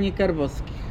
nie Karwowskich.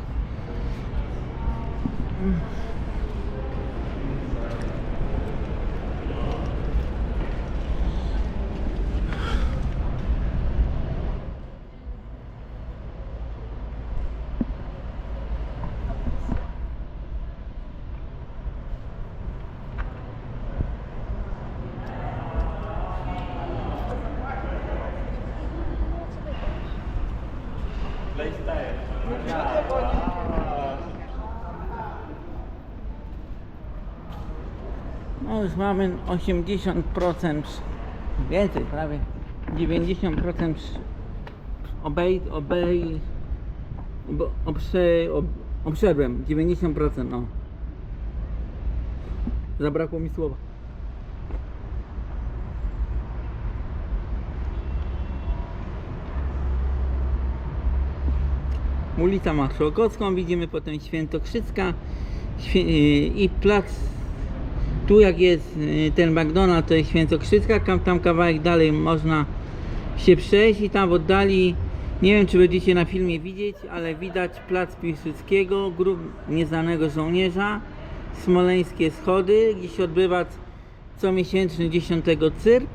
No już mamy 80%, więcej, prawie 90% obej, obej, ob, obsze, ob, obszedłem, 90% no. Zabrakło mi słowa. Ulica Marszałkowską widzimy, potem Świętokrzycka Świe- y, i plac tu jak jest y, ten McDonald's to jest Świętokrzycka, tam, tam kawałek dalej można się przejść i tam w oddali nie wiem czy będziecie na filmie widzieć, ale widać plac Piłsudskiego, grób nieznanego żołnierza, smoleńskie schody, gdzie się odbywa comiesięczny 10 cyrk.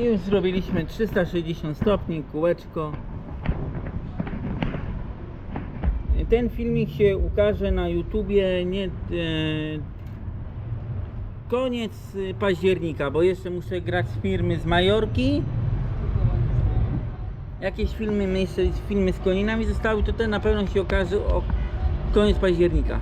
I już zrobiliśmy 360 stopni, kółeczko. Ten filmik się ukaże na YouTubie nie, e, koniec października, bo jeszcze muszę grać z firmy z Majorki. Jakieś filmy, my jeszcze filmy z Koninami zostały, to ten na pewno się okaże o koniec października.